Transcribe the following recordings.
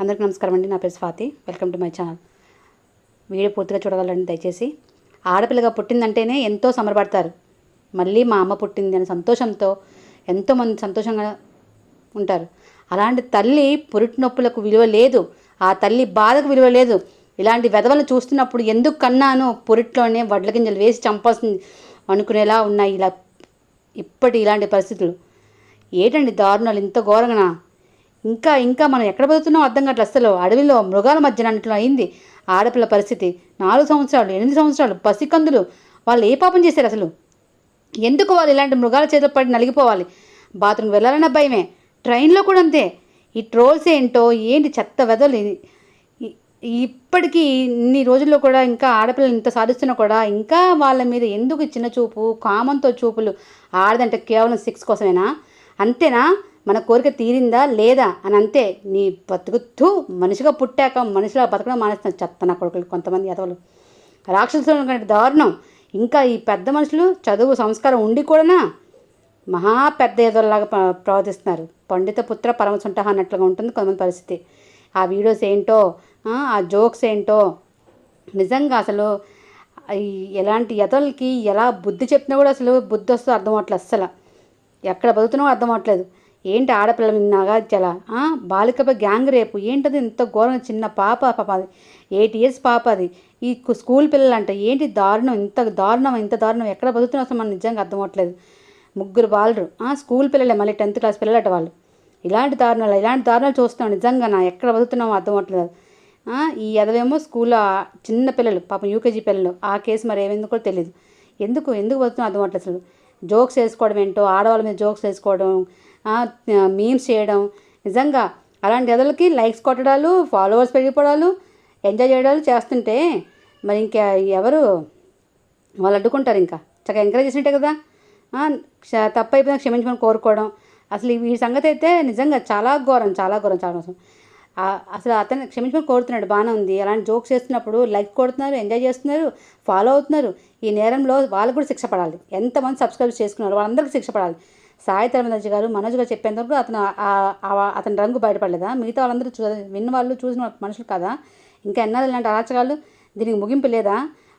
అందరికీ నమస్కారం అండి. నా పేరు Swathi. Welcome to my channel video పూర్తిగా చూడగలండి దయచేసి. ఆడపిల్లగా పుట్టిందంటేనే ఎంతో సంబరపడతారు. మళ్ళీ మా అమ్మ పుట్టింది అనే సంతోషంతో ఎంతోమంది సంతోషంగా ఉంటారు. అలాంటి తల్లి పురిటి నొప్పులకు విలువ లేదు. ఆ తల్లి బాధకు విలువ లేదు. ఇలాంటి వెధవలను చూస్తున్నప్పుడు ఎందుకు కన్నాను? పురిట్లోనే వడ్ల గింజలు వేసి చంపాల్సింది అనుకునేలా ఉన్నాయి. ఇలా ఇప్పటి ఇలాంటి పరిస్థితులు. ఏటండి దారుణాలు? ఇంత ఘోరంగా ఇంకా ఇంకా మనం ఎక్కడ బతుకుతున్నాం అర్థం కావట్లేదు. అసలు అడవిలో మృగాల మధ్యన అన్నట్లు అయింది. ఆడపిల్ల పరిస్థితి. నాలుగు సంవత్సరాలు ఎనిమిది సంవత్సరాలు పసికందులు. వాళ్ళు ఏ పాపం చేశారు అసలు? ఎందుకు వాళ్ళు ఇలాంటి మృగాల చేతులు పడి నలిగిపోవాలి? బాత్రూమ్ వెళ్ళాలన్న భయమే. ట్రైన్లో కూడా అంతే. ఈ ట్రోల్స్ ఏంటో ఏంటి చెత్త వెదలు? ఇప్పటికీ ఇన్ని రోజుల్లో కూడా ఇంకా ఆడపిల్లలు ఇంత సాధిస్తున్నా కూడా ఇంకా వాళ్ళ మీద ఎందుకు చిన్న చూపు కామంతో చూపులు? ఆడదంటే కేవలం సిక్స్ కోసమేనా? అంతేనా? మన కోరిక తీరిందా లేదా అని అంతే నీ బతుకుతూ మనిషిగా పుట్టాక మనిషిలా బతకడం మానేస్తాను చెత్త నా కొడుకులు కొంతమంది ఎదవలు రాక్షసుల కంటే దారుణం. ఇంకా ఈ పెద్ద మనుషులు చదువు సంస్కారం ఉండి కూడానా మహా పెద్ద ఎదవల్లాగా ప్రవర్తిస్తున్నారు. పండిత పుత్ర పరమసుంట అన్నట్లుగా ఉంటుంది కొంతమంది పరిస్థితి. ఆ వీడియోస్ ఏంటో ఆ, జోక్స్ ఏంటో నిజంగా అసలు ఎలాంటి ఎదలకి ఎలా బుద్ధి చెప్పినా కూడా అసలు బుద్ధి వస్తుందో అర్థం అవట్లేదు అస్సలు. ఎక్కడ బతుకుతున్నా అర్థం అవట్లేదు ఏంటి ఆడపిల్ల విన్నాగా చల బాలికపై గ్యాంగ్ రేపు. ఏంటది ఇంత ఘోరంగా చిన్న పాప? పాప అది. ఎయిట్ ఇయర్స్ పాప అది. ఈ స్కూల్ పిల్లలు ఏంటి దారుణం? ఇంత దారుణం ఇంత దారుణం. ఎక్కడ బతుకుతున్నా అసలు మనం నిజంగా అర్థం అవట్లేదు ముగ్గురు బాలరు ఆ, స్కూల్ పిల్లలే మళ్ళీ టెన్త్ క్లాస్ పిల్లలట వాళ్ళు. ఇలాంటి దారుణాలు ఇలాంటి దారుణాలు చూస్తున్నాం నిజంగా నా ఎక్కడ బతుకుతున్నామో అర్థం అవట్లేదు ఈ ఎదవేమో స్కూల్లో చిన్న పిల్లలు పాపం యూకేజీ పిల్లలు. ఆ కేసు మరి ఏమైందో కూడా తెలియదు ఎందుకు ఎందుకు బతుకుతున్నాం అర్థం అసలు? జోక్స్ వేసుకోవడం ఏంటో? ఆడవాళ్ళ మీద జోక్స్ వేసుకోవడం మీమ్స్ చేయడం. నిజంగా అలాంటి ఎదలకి లైక్స్ కొట్టడాలు ఫాలోవర్స్ పెరిగిపోవడాలు ఎంజాయ్ చేయడాలు చేస్తుంటే మరి ఇంకా ఎవరు వాళ్ళు అడ్డుకుంటారు ఇంకా. చక్కగా ఎంకరేజ్ చేసినట్టే కదా. తప్ప అయిపోయినా క్షమించమని కోరుకోవడం. అసలు ఈ సంగతి అయితే నిజంగా చాలా ఘోరం చాలా ఘోరం చాలా అవసరం అసలు అతను క్షమించమని కోరుతున్నాడు బాగానే ఉంది. అలాంటి జోక్స్ చేస్తున్నప్పుడు లైక్ కొడుతున్నారు ఎంజాయ్ చేస్తున్నారు ఫాలో అవుతున్నారు. ఈ నేరంలో వాళ్ళకు కూడా శిక్ష పడాలి. ఎంతమంది సబ్స్క్రైబ్ చేసుకున్నారు వాళ్ళందరికీ శిక్ష పడాలి. సాయి ధర్మరాజు గారు మనోజ్గా చెప్పేంతవరకు అతను అతని రంగు బయటపడలేదా? మిగతా వాళ్ళందరూ చూ విన్న వాళ్ళు చూసిన మనుషులు కదా? ఇంకా ఎన్నాళ్ళు ఇలాంటి అరాచకాలు దీనికి ముగింపు లేదా?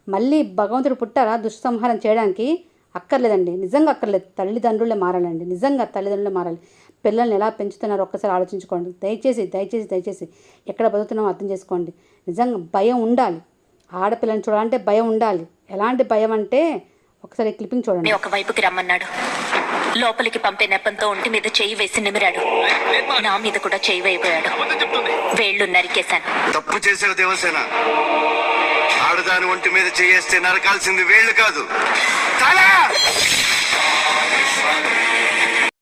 మళ్ళీ భగవంతుడు పుట్టారా దుష్సంహారం చేయడానికి? అక్కర్లేదండి. నిజంగా అక్కర్లేదు. తల్లిదండ్రులే మారాలండి. నిజంగా తల్లిదండ్రులే మారాలి. పిల్లల్ని ఎలా పెంచుతున్నారో ఒక్కసారి ఆలోచించుకోండి. దయచేసి దయచేసి దయచేసి ఎక్కడ బతుకుతున్నామో అర్థం చేసుకోండి. నిజంగా భయం ఉండాలి. ఆడపిల్లని చూడాలంటే భయం ఉండాలి. ఎలాంటి భయం అంటే ఒకసారి క్లిప్పింగ్ చూడండి. ఒక వైపుకి రమ్మన్నాడు. లోపలికి పంపే నెపంతో ఒంటి మీద చేయి వేసి నిమిరాడు. నా మీద కూడా చేయి వేయబోయాడు. వేళ్ళు నరికేశాను. తప్పు చేసావు దేవసేన. ఆడదాని ఒంటి మీద చేయేస్తే నరకాల్సింది వేళ్ళు కాదు.